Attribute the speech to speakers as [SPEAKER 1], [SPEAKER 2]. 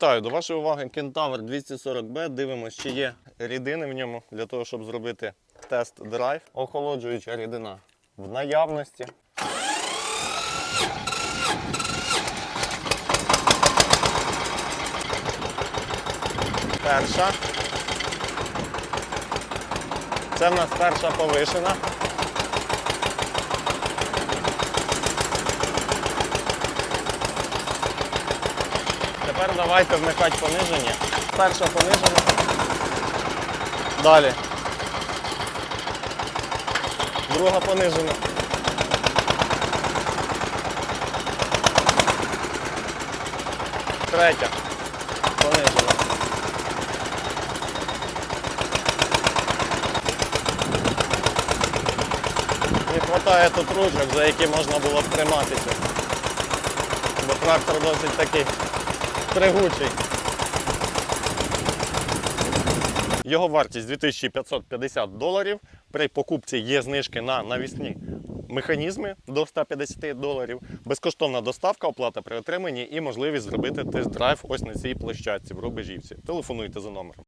[SPEAKER 1] Вітаю, до вашої уваги Кентавр 240B. Дивимося, чи є рідини в ньому для того, щоб зробити тест-драйв. Охолоджуюча рідина в наявності. Перша. Це в нас перша повишена. Тепер давайте вмикати пониження. Перша понижена. Далі. Друга понижена. Третя. Понижена. Не вистачає тут ручок, за які можна було б триматися. Бо трактор досить такий тригучий. Його вартість 2550 доларів. При покупці є знижки на навісні механізми до 150 доларів, безкоштовна доставка, оплата при отриманні і можливість зробити тест-драйв ось на цій площадці в Рубежівці. Телефонуйте за номером.